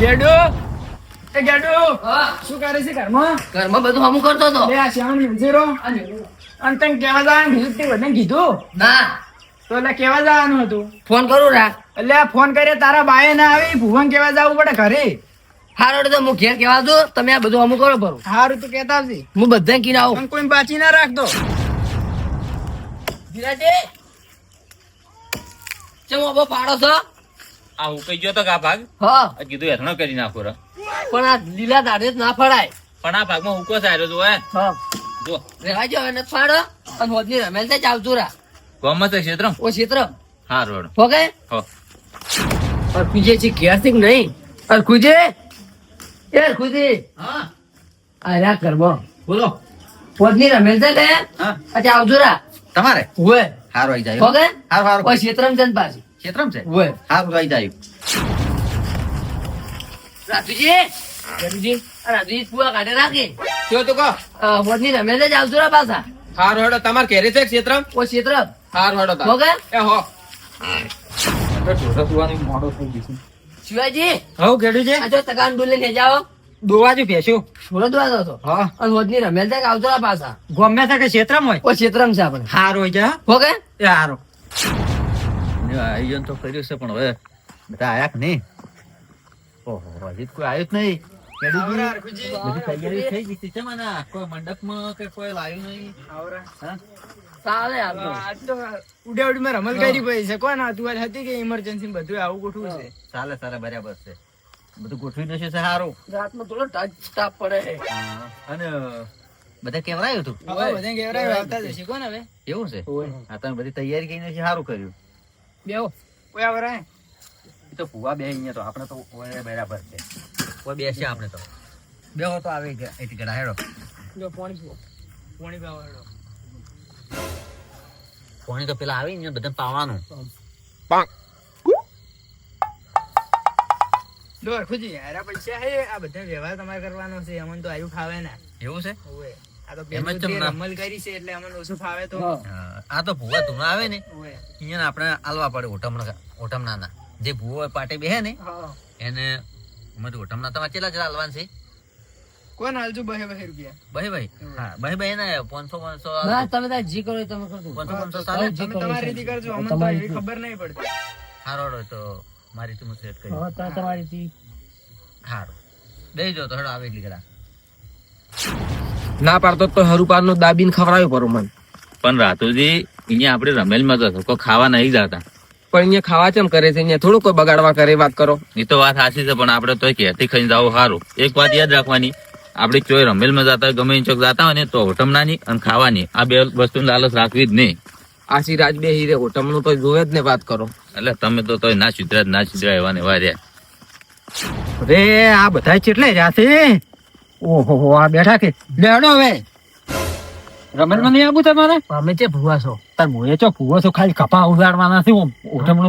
ગેડુ? એ ગેડુ હા. શું કરે છે ઘરમાં? ઘરમાં બધું હમું કરતો હતો. બે આ શ્યામ મિલજીરો અને તને કેવા જવાનું કીધું તે બધાને કીધું? ના. તો એટલે કેવા જવાનું હતું? ફોન કરું રા. એટલે ફોન કરે તારા બાએ ના આવી ભુવન કેવા જવું પડે ઘરે? સારું તો હું ઘેર કેવા દો તમે આ બધું અમુક કરો ભરું. હારું તું કેતા આવજે. હું બધાને કીને આવું. કોઈ બાચી ના રાખતો. ધીરાજી. ચમ અબો પાડો છો? આ ઉકાઈ ગયો તો આ ભાગ? હા. કીધું હેઠણો કરી નાખો રે. પણ આ લીલા દાડે જ ના ફળાય. પણ આ ભાગમાં ઉકો સારો જો હે. જો. રેવા જો એને ફાડો. અને હોદની રમેલ તે ચાલતું રા. ગોમત ક્ષેત્ર ઓ ક્ષેત્ર હા રોડ હો ગયે હો. અર કુજે છે ક્યાસિક નહીં? અર કુજે યાર કુજે હા. આ આરા કરવો બોલો. હોદની રમેલ તે લે હા. અચ્છા આવજો રા. તમારે? હોય હારો આઈ જાય હો હારો હારો. ઓ ક્ષેત્રમ જન પાછી. ક્ષેત્રમ છે? ઓએ હારો આવી જાય. રાજુજી? રાજુજી? રાજુજી પૂરા કાઢે રાખે. શું તો કહો. હોદની રમેલ જ આવજો રા પાછા. હાર હડો તમાર ઘેરે છે ક્ષેત્રમ? ઓ ક્ષેત્રમ? હાર હડો તા હોગે? એ હો. શિવાજી? હવ છે આ જો તકાન ડોલે ને જાઓ. દોવા ભેસો. ભેસ્યું થોડો દવા દો તો હા. અને હોદની રમેલ તે આવજો રા પાછા. ગમે છે કે ક્ષેત્રમાં હોય? ઓ ક્ષેત્રમ છે આપણે. હારું હોય છે હા? એ હારું. આયોજન તો કર્યું છે પણ હવે બધા આયા કે નહીં? ઓહો હજી કોઈ આવ્યું જ નહીં. બધી તૈયારી થઈ ગઈ છે ચમ કોઈ મંડપમાં કે કોઈ લાવ્યું નહીં? આવરા. ચાલે આમ તો. આજ તો ઉડે રમત કરી પડી છે. કોણ હતું? આજ હતી કે ઇમરજન્સી બધું આવું ગોઠવું છે? ચાલે ચાલે બરાબર છે. બધું ગોઠવી દેશે છે સારું રાતમાં થોડો ટચ તાપ પડે. અને બધા કેવરાયું હતું? હવે બધાને આવતા જશે. કોણ હવે? એવું છે? તમે બધી તૈયારી કરીને સારું કર્યું. બેહો. કોઈ આવરા એ તો ફુવા બે અહીંયા તો આપણે તો ઓય બરાબર છે. કોઈ બેસે આપણે તો. બેહો તો આવે એથી ગડા હેડો. જો પાણી પીવો પોણી હેડો. પાણી તો પેલા આવી ને બધા પાવાનું. લો હરખુજી હારા પૈસા હે આ બધા વ્યવહાર તમારે કરવાનો છે અમને તો આયુ ખાવે ને. એવું છે? ઓવે. આ તો ભૂવા તું આવે ને અહીંયા આપણે આલવા પડે ઓટમણા ઓટમણાના. જે ભૂવો પાટે બેહે ને એને ઓટમણા તમારે કેટલા જરા આલવાન છે? કોણ હાલજો બહે બહે રૂપિયા? ભાઈ ભાઈ હા ભાઈ ભાઈ ને પાંચસો પાંચસો ના તમે તાર જી કરો તમે કરજો પાંચસો પાંચસો તમે ચાલે જી કરો તમારી રીતે કરજો અમને તો એવી ખબર નહીં પડતી. હારો તો મારી તું સેટ કરી. હા તો તમારી થી હારો. દઈ જો તો હેડો આવે એટલી ના પાડતો તો હરુપારનું દાબીને ખવડાવ્યો પરો મન. પણ રાતુજી અહીંયા આપણે રમેલમાં તો હતો કોઈ ખાવા નહીં જતા. પણ અહીંયા ખાવા ચમ કરે છે? અહીંયા થોડું કોઈ બગાડવા કરે વાત કરો. એ તો વાત સાચી છે પણ આપણે તો ક્યાંથી ખાઈને જાવ સારું. એક વાત યાદ રાખવાની આપણે ચોય રમેલમાં જતા ગમે ચોક જતા હોય ને તો હોટમનાની અને ખાવાની. આ બે વસ્તુની લાલચ રાખવી જ નહીં. આશી રાજ બે હીરે હોટમનું તો જોવે જ ને વાત કરો. એટલે તમે તો તોય ના સુધરા ના સુધરા એવા ને વાર રે આ બધા રહ્યા છે ઓહો આ બેઠા કે? બેડો હવે. રમણમાં મને આવું તમારે? અમે છે ભૂવા છો? તાર મોએ ચો કુવો છો ખાલી કપા ઉગાડવાના છે ઓમ.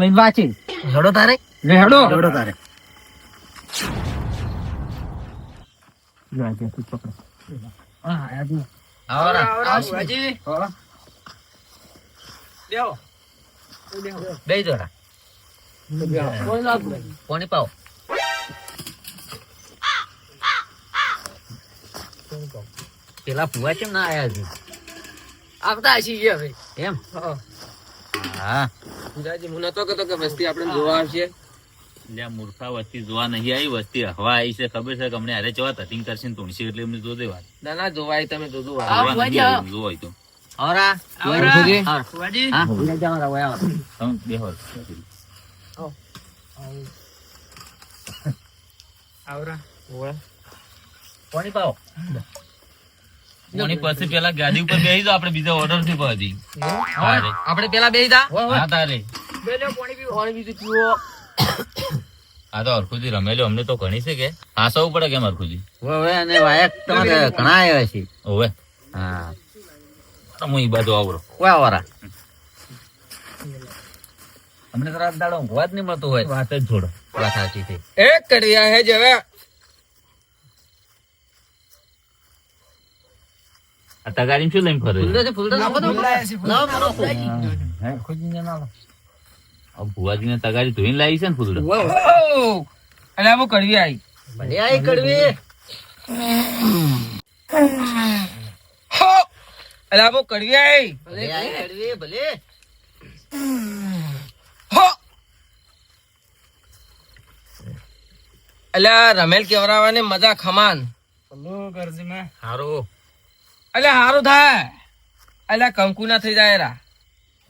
લઈને વાંચી. લડો તારે? લેડો લડો તારે. હા આ જી. આવરા. આવરા, ભુવાજી. બેહો. બેહી જો રા. બોલ લાગુ. પાણી પાવો? પેલા ફુવા કેમ ના આવ્યા છે? આવતા હશી ગયા ભાઈ એમ? હા. હા. પૂજાજી હું નતો કહેતો કે વસ્તી આપણે જોવા આવશે. લ્યા મૂર્ખા વસ્તી જોવા નહીં આવી વસ્તી હવા આવી છે ખબર છે કે અમને અરે જોવા તટિંગ કરશે ને તુણસી એટલે એમને જો દેવા ના ના જોવાય તમે જોજો જોવાય તો. આવરા. હા. બેહો. પાણી પાવો પાણી પછી પેલા ગાડી ઉપર બેહી જાઓ આપણે બીજા ઓર્ડરથી પછી. આપણે પેલા બેહી દા હા તારે. બેલો કોની બી પીવો. બીજું પીવો આ તો અરખુજી રમેલો અમને તો ઘણી છે કે. હાસવું પડે કેમ અરખુજી હવે અને વાયક તમારે ઘણા આવ્યા છે. ઓવે હા. તો હું ઈ બાજુ આવરો. કોઈ વારા અમને તો રાત દાડો ઊંઘવા જ નહીં મળતું હોય. વાત જ છોડો. વાત સાચી છે. એક કડિયા હે જ હવે આ તગારી શું લઈને ફરે ભુવાજી. ભુવાજી ને તગારી ધોઈને લાવી છે ને ફૂલડો કડવી આવી ભલે આઈ કડવી. હો. અલ્યા હું કડવી આવી ભલે ભલે. અલ્યા રમેલ કેવરાવાની મજા ખમાન. સારું અલ્યા હારું થાય. અલ્યા કંકુ ના થઈ જાય રા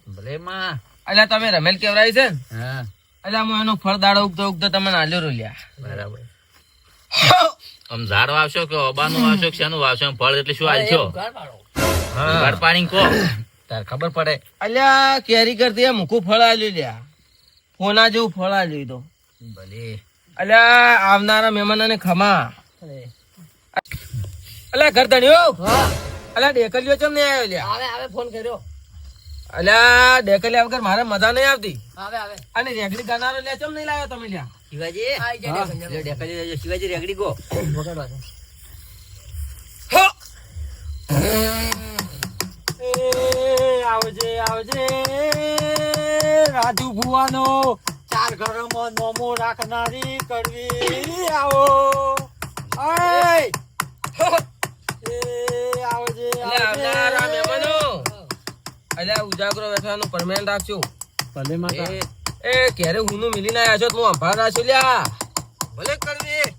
ભલે માં. અલ્યા તમે રમેલ કેવરાય છે ને? હા. અલ્યા હું એનો ફળ દાડો ઉગતો ઉગતો તમે આલ્યો રોલ્યા. બરાબર. આમ ઝાડ વાવશો કે ઓબાનું વાવશો કે શાનું વાવશો? ફળ એટલે શું હાલશો? ઘર પાણી કો તાર ખબર પડે. અલ્યા કેરી કરતી એ મૂકું ફળ આલ્યું લ્યા. ફોના જેવું ફળ આલ્યું તો. ભલે. અલ્યા આવનારા મહેમાનોને ખમા. અલ્યા ઘર ધણ્યો અલ્યા ડેકલીઓ ચમ નહીં આવ્યો લ્યા આવે આવે ફોન કર્યો. અલ્યા ડેકલિયા વગર મારે મજા નહીં આવતી. આવે આવે. અને રેગડી ગાનારો લે ચમ નહીં લાવ્યો તમે લ્યા? શિવાજી? આઈ જાય હા, ડેકલી. લે ડેકલી લેજો. શિવાજી રેગડી ગો. વગાડવા આવજે આવજે. રાજુ ભુવાનો ચાર ઘરમાં નોમો રાખનારી કરવી. આવો! આવજે આવનારા મહેમાનો. અલ્યા ઉજાગરો વેઠવાનું પરમેન રાખજો. ભલે માતા. એ, ક્યારે હુંનું મિલીને આવ્યા છો? તું અંભાર રાખ્યો લ્યા. ભલે કરવી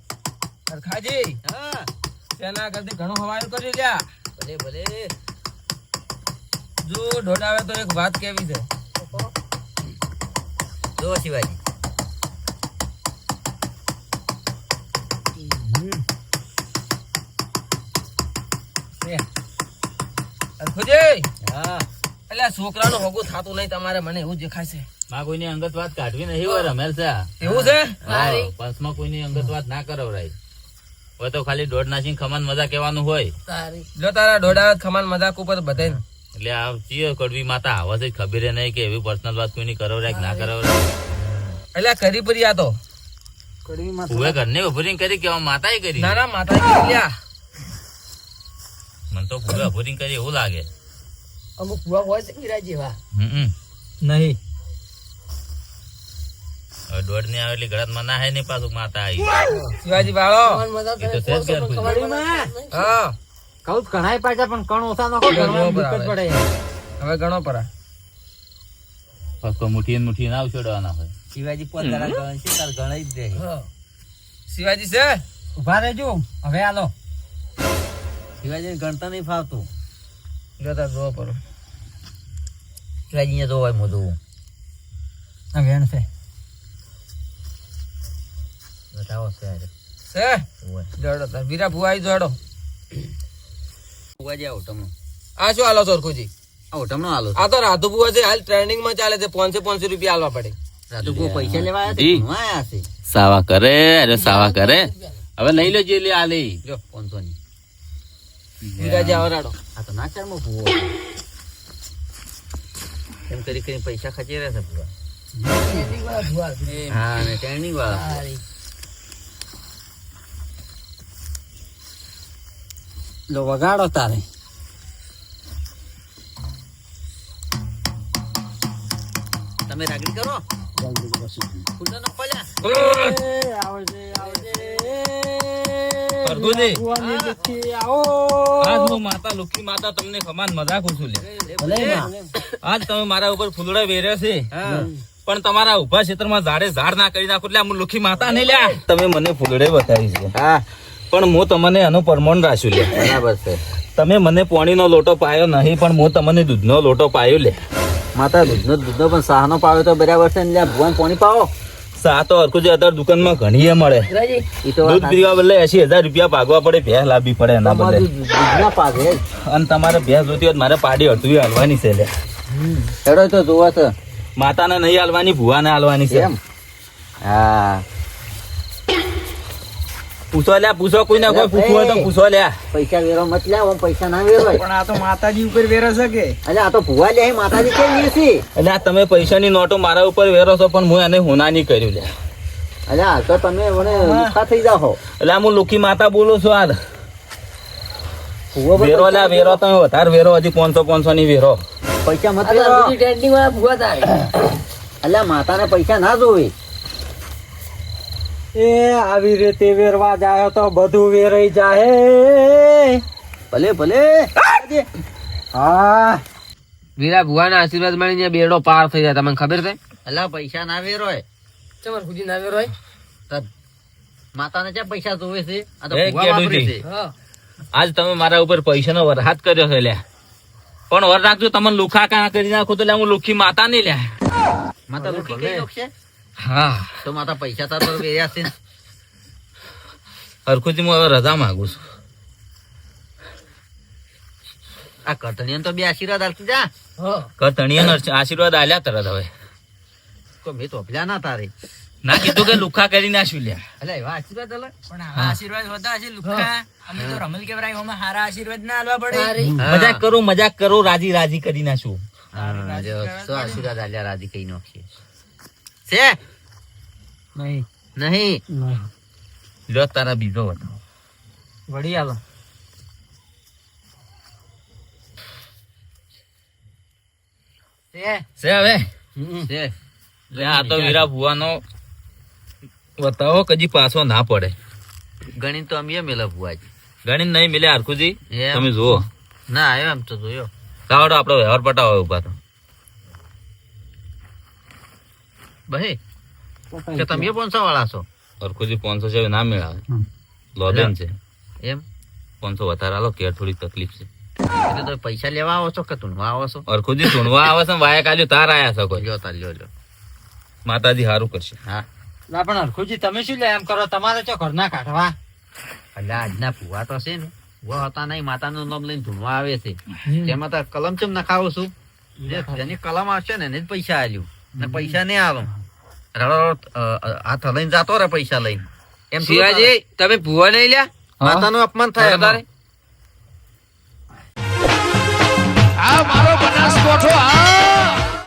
સરખાજી હા. તેના કરતી ઘણું હવાયું કર્યું લ્યા. ભલે ભલે. જો ઢોડાવે તો એક વાત કેવી છે? જો શિવાજી. અરખુજી હા. અલ્યા છોકરાનું હગું થતું નહીં તમારે મને એવું દેખાય છે. માં કોઈની અંગત વાત કાઢવી નહીં હોય રમેલ છે એવું છે? પંચમાં કોઈની અંગત વાત ના કરાવરાય. હોય તો ખાલી દોઢ નાસી ખમાન મજા કહેવાનું હોય. જો તારા દોઢ ખમાન મજાક ઉપર બધે એટલે આ ચિયો કડવી માતા આવા છે ખબર નહીં કે એવી પર્સનલ વાત કોઈની કરાવરાય કે ના કરાવરાય. એટલે કરી પરી આ તો. કડવી માં ઉભે ઘરની ઉભરી કરી કેવા માતાએ કરી? ના ના લ્યા. મને તો ઉભે ઉભરી કરી એવું લાગે. અમુક ભૂવા હોય છે હીરા જેવા. હમ નહીં. હવે દોઢની આવે એટલે ગળામાં ના હે નહીં પાછું માતા આવી. શિવાજી બાળો એ તો. હા. કહું કણાય પાછા પણ કણ ઓછા નો ઘણો પડે. હવે ગણો પરા. પાછો મુઠીએ મુઠીએ ના ઉછેડવાના હોય. શિવાજી પોતાના ગણ છે તાર ગણાઈ જ દે શિવાજી છે? ઊભા રહેજો. હવે આલો શિવાજી ગણતા નહીં ફાવતું. જોતા જોવા પડો. પરો શિવાજી જોવાય મોઢું. આ વેણ છે. બતાવો છે. છે? જોડો તાર. વીરા ભુવા આવી જોડો. ભુવાજી આ ઓટમનો આ શું હાલો સરખુજી આવો તમને હાલો આ તો રાધુ ભુવા છે હાલ ટ્રેનિંગમાં ચાલે છે પાંચસો પાંચસો રૂપિયા આલવા પડે. રાધુ ભુવા પૈસા લેવા આવ્યા છે આવ્યા છે. સાવા કરે અરે સાવા કરે. હવે લઈ લેજો લે આ લઈ જો પાંચસો ની વીરાજી આવો આ તો ના ચારમાં ભૂવો. એમ કરી કરી પૈસા ખચી રહ્યા છે ભૂવા. હા વાળા. લો વગાડો તારે. તમે રાગડી કરો? પડ્યા. આજ હું માતા લુખી માતા તમને ખમાન મજા ખુશું લે આજ તમે મારા ઉપર ફૂલડા વેર્યા છે. પણ તમારા ઊભા ક્ષેત્રમાં ઝાડે ઝાડ ના કરી નાખો એટલે હું લુખી માતા ને લ્યા. તમે મને ફૂલડે બતાવી છે. હા. પણ હું તમને એનું પરમણ રાખ્યું લે બરાબર છે. તમે મને પોણીનો લોટો પાયો નહીં પણ હું તમને દૂધનો લોટો પાયો લે માતા દૂધનો દૂધનો પણ સાહનો પાયો તો બરાબર છે ને લ્યા. ભગવાન પોણી પાવો. સા તો હરખું અત્યારે દુકાનમાં ઘણી એ મળે દૂધ પીવા બદલે એસી હજાર રૂપિયા ભાગવા પડે ભેંસ લાવવી પડે એના બદલે. અને તમારે ભેંસ જોતી હોય મારે પાડી અડધું હાલવાની છે લે. હેડો તો જોવા છે માતાને નહીં હાલવાની ભુવાને હાલવાની છે. એમ હા. પૂછો લે પૂછો કોઈ ના કોઈ પૂછવું હોય તો પૂછો લે પૈસા વેરો મત લે ઓમ પૈસા ના વેરો પણ આ તો માતાજી ઉપર વેરો છે કે? અલ્યા આ તો ભુવા લે માતાજી કેમ છે? એટલે આ તમે પૈસાની નોટો મારા ઉપર વેરો છો પણ હું એને હોનાની કર્યું લે અલ્યા આ તો તમે મને લુખ્ખા થઈ જાઓ એટલે હું લુખી માતા બોલું છું આ વેરો લે વેરો તમે વધારે વેરો હજી પાંચસો પાંચસો ની વેરો. પૈસા મત વેરો. વાળા ભૂવા તારી. અલ્યા માતાને પૈસા ના જોવે. એ આવી રીતે વેરવા જાય તો બધું વેરાઈ જાય ભલે ભલે. હા. વીરા ભુવાના આશીર્વાદ મળીને બેડો પાર થઈ જાય તમને ખબર છે? અલા પૈસા ના વેરોય ચમર ખુજી ના વેરોય માતાને ક્યાં પૈસા જોવે છે? આ તો ભુવા વાપરે છે. આજ તમે મારા ઉપર પૈસાનો વરહાદ કર્યો છે લ્યા પણ વર રાખજો તમને લુખા કાં કરી નાખો તો લ્યા હું લુખી માતા નહીં લ્યા માતા લુખી કઈ લોક છે હા. તો માતા પૈસા તાર પર વેર્યા છે હરખુજી હું હવે રજા માંગુ છું. આ કટણીયન તો બે આશીર્વાદ આપતી જા. હા. આશીર્વાદ આલ્યા તરત હવે. તો મેં તો પેલા ના તારે. ના કીધું કે લુખા કરી નાખ્યું લ્યા. એવા આશીર્વાદ અલગ પણ આવા આશીર્વાદ હોતા હશે લુખ્ખા અમે તો રમલ કેવરાય ઓમાં હારા આશીર્વાદ ના આલવા પડે. મજાક કરું મજાક કરું રાજી રાજી કરી સો આશીર્વાદ આલ્યા રાજી કઈ નાખશે છે? નહીં. નહીં? લો તારા બીજો બતાવો વળી આવો છે? હવે? છે. આ તો વીરા ભુવાનો બતાવો કજી પાછો ના પડે. ગણિત તો અમે મેલા ભુવાજી ગણી નહીં મિલે હરખુજી? તમે જુઓ. ના આવ્યો એમ તો જોયો. કાવડો આપણો વ્યવહાર પટાવો ઊભા તો બહે કે તમે પાંચસો વાળા છો? હરખુજી પાંચસો છે ના મેળાવે. લોબેન છે. એમ? પાંચસો વધારે આલો કે થોડી તકલીફ છે. એટલે તો પૈસા લેવા આવો છો કે તુણવા આવો છો? હરખુજી સુણવા આવે છે વાયા કાલ્યો તાર આયા છો કોઈ. લ્યો તાર લ્યો લ્યો. માતાજી સારું કરશે. હા. ના પણ અરખુજી તમે શું લે એમ કરો? તમારે ચો ઘરના કાઢવા. એટલે આજના ફુવા તો છે ને ફુવા હતા નહીં માતાનું નામ લઈને ધૂણવા આવે છે. તેમાં તો કલમ ચમ નખાવું છું. જેની કલમ આવશે ને એને જ પૈસા આલ્યું. ને પૈસા નહીં આલો. રડો હાથ લઈને જતો રે પૈસા લઈને. એમ શિવાજી તમે ભૂવા નહીં લ્યા? માતાનું અપમાન થાય તારે? આ મારો બનાસકોઠો આ